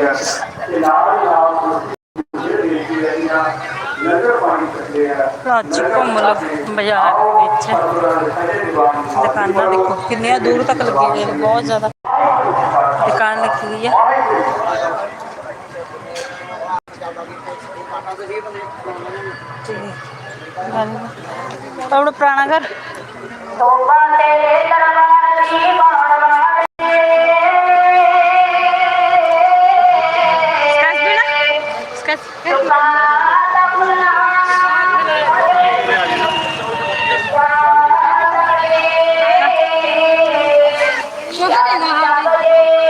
ਰਹੇ ਆ ਤੇ ਨਾਲ ਹੀ ਨਾਲ ਜਿਹੜੇ ਬੇਨਤੀ ਹੈ ਕਿ ਲੰਗਰ ਪਾਣੀ ਸਕਦੇ ਆ ਅੱਜ ਘੁੰਮ ਲਓ ਬਾਜ਼ਾਰ ਵਿੱਚ ਦੁਕਾਨਾਂ ਦੇਖੋ ਕਿੰਨੀਆਂ ਦੂਰ ਤੱਕ ਲੱਗੀ ਹੋਈਆਂ ਨੇ ਬਹੁਤ ਜ਼ਿਆਦਾ ਦੁਕਾਨ ਲੱਗੀ ਹੋਈ ਆ ਤੇ ਆਪਣਾ ਪੁਰਾਣਾ ਸੁਭਾਨ ਅੱਲਾਹ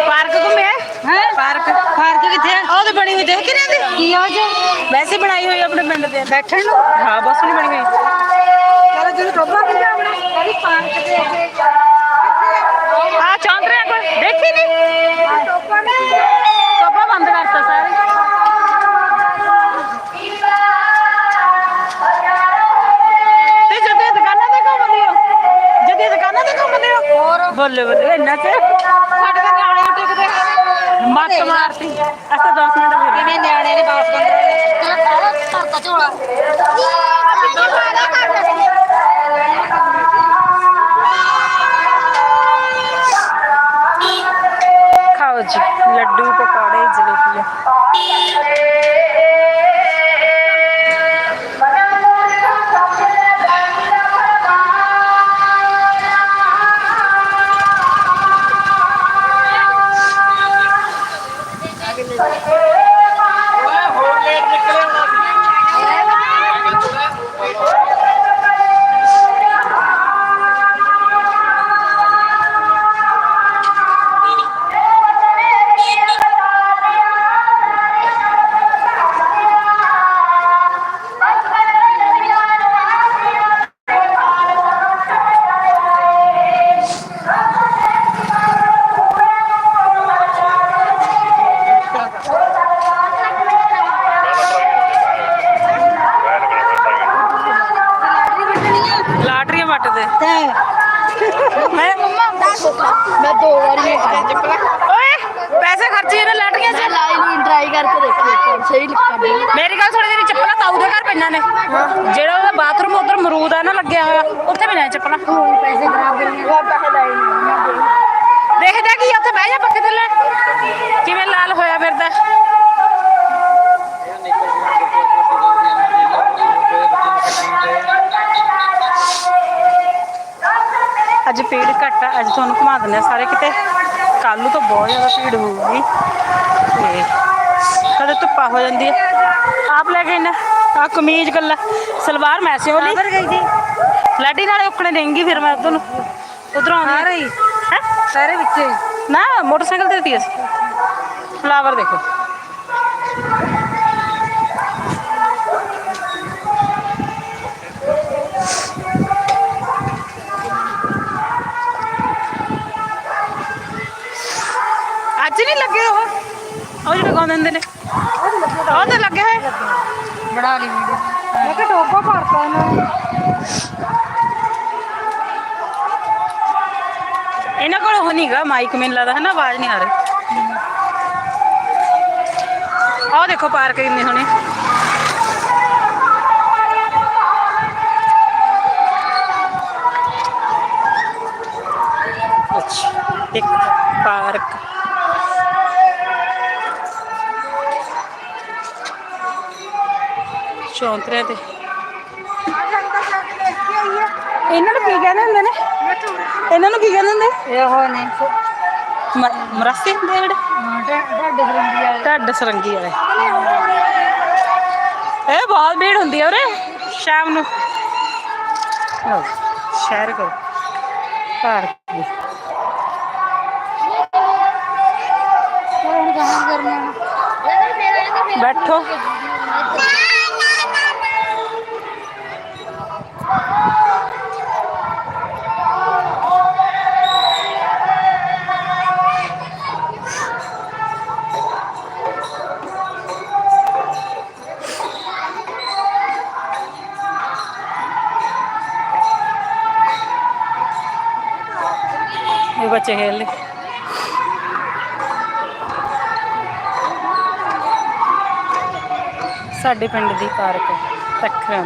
ਪਾਰਕ ਘੁੰਮਿਆ ਹੈ? ਪਾਰਕ। ਪਾਰਕ ਕਿੱਥੇ ਆ? ਉਹ ਤੇ ਬਣੀ ਹੋਈ ਦੇਖ ਕਿਰਿਆ ਦੀ ਕੀ ਹੋ ਜੇ ਵੈਸੇ ਬਣਾਈ ਹੋਈ ਆਪਣੇ ਪਿੰਡ ਦੇ। ਬੈਠਣ ਨੂੰ? ਹਾਂ ਬਸ ਨਹੀਂ ਬਣੀ ਹੋਈ। ਚਲੋ ਜਦੋਂ ਟੋਬਾ ਕਿ ਜਾਵਣਾ ਕਦੀ ਪਾਰਕ ਦੇ ਆ। ਚੌਂਤਰਿਆ ਕੋਈ? ਦੇਖੀ ਨਹੀਂ? ਟੋਬਾ ਨਹੀਂ ਬੱਲੇ ਬੱਲੇ ਇੰਨਾ ਤੇ ਸਾਡੇ ਤਾਂ ਨਿਆਣੇ ਨੀ ਟਿਕਦੇ ਮੱਤ ਮਾਰਤੀ। ਅਸਾਂ 10 ਮਿੰਟ ਹੋ ਗਏ। ਨਿਆਣੇ ਨੇ ਬਾਸ ਬੰਦ। ਧਰਤਾ ਝੋਲਾ। ਵੱਟਦੇ ਮੈਂ ਮੈਂ ਦੋ ਵਾਰੀ ਓਏ ਪੈਸੇ ਖਰਚੇ ਇਹਨੇ ਲਾਟਰੀਆਂ 'ਚ ਲਾਈ ਨੂੰ ਟਰਾਈ ਕਰਕੇ ਦੇਖੀ ਸਹੀ ਨਿਕਲ ਗਿਆ ਮੇਰੀ ਗੱਲ ਸੁਣ ਤੇਰੀ ਚੱਪਲਾਂ ਤਾਊ ਦੇ ਘਰ ਪਈਆਂ ਨੇ। ਜਿਹੜਾ ਉਹਦਾ ਬਾਥਰੂਮ ਉਧਰ ਮਰੂਦ ਆ ਨਾ ਲੱਗਿਆ ਹੋਇਆ ਉੱਥੇ ਵੀ ਚੱਪਲਾਂ। ਪੈਸੇ ਖਰਾਬ ਕਰੀਏ ਮੈਂ ਪੈਸੇ ਦੇ ਦੇਖਦਾ ਕੀ ਆ, ਉੱਥੇ ਬਹਿ ਜਾ ਪੱਕੇ ਥੱਲੇ। ਕਿਵੇਂ ਲਾਲ ਹੋਇਆ ਫਿਰਦਾ। ਅੱਜ ਭੀੜ ਘੱਟ ਆ ਅੱਜ ਤੁਹਾਨੂੰ ਘੁਮਾ ਦਿੰਦੇ ਆ ਸਾਰੇ ਕਿਤੇ। ਕੱਲ ਨੂੰ ਤਾਂ ਬਹੁਤ ਜ਼ਿਆਦਾ ਭੀੜ ਹੋਊਗੀ। ਤੇ ਕਦੇ ਧੁੱਪਾ ਹੋ ਜਾਂਦੀ ਹੈ ਆਪ ਲੈ ਕੇ ਨਾ ਆ। ਕਮੀਜ਼ ਗੱਲਾ। ਸਲਵਾਰ ਮੈਸੇ ਵਾਲੀ ਗਈ ਸੀ। ਲਾਡੀ ਨਾਲੇ ਉਕਣੇ ਦੇਂਗੀ ਫਿਰ ਮੈਂ ਤੁਹਾਨੂੰ। ਉਧਰੋਂ ਆਉਂਦੀ ਹੈ। ਸਾਰੇ ਵਿੱਚੇ ਨਾ ਮੋਟਰਸਾਈਕਲ ਤੇ ਤੀ ਫਲਾਵਰ ਦੇਖੋ ਅੱਜ ਨਹੀਂ ਲੱਗੇ ਉਹ ਗਾਉਂਦੇ ਹੁੰਦੇ ਨੇ। ਉਹ ਤਾਂ ਲੱਗੇ ਹੋਏ। ਬਣਾ ਲਈ ਵੀਡੀਓ। ਮੈਂ ਕਿ ਟੋਪਾ ਭਰਤਾ ਇਹਨਾਂ ਨੇ। ਇਹਨਾਂ ਕੋਲ ਉਹ ਨਹੀਂਗਾ ਮਾਈਕ ਮੈਨੂੰ ਲੱਗਦਾ ਹੈ ਨਾ ਆਵਾਜ਼ ਨਹੀਂ ਆ ਰਹੀ। ਆਹ ਦੇਖੋ ਪਾਰਕ ਕਿੰਨੀ ਸੋਹਣੀ ਚੌਂਤਰਿਆਂ ਤੇ। ਇਹਨਾਂ ਨੂੰ ਕੀ ਕਹਿੰਦੇ ਹੁੰਦੇ ਨੇ? ਇਹਨਾਂ ਨੂੰ ਕੀ ਕਹਿੰਦੇ ਹੁੰਦੇ? ਇਹ ਹੋ ਨੇ। ਮ- ਮਰਸਤੇ ਹੁੰਦੇ ਆ ਜਿਹੜੇ? ਢੱਡ ਸਰੰਦੀ ਵਾਲੇ। ਢੱਡ ਸਰੰਗੀ ਵਾਲੇ। ਇਹ ਬਹੁਤ ਭੀੜ ਹੁੰਦੀ ਹੈ ਉਰੇ ਸ਼ਾਮ ਨੂੰ। ਲਓ, ਸ਼ਹਿਰ ਕਰੋ। ਪਾਰਕ ਦੀ ਹੁਣ ਕਹਾਂ ਕਰਨਾ? ਬੈਠੋ। ਬੱਚੇ ਖੇਡਦੇ ਸਾਡੇ ਪਿੰਡ ਦੀ ਪਾਰਕ ਹੈ ਟੱਕਰਾਂ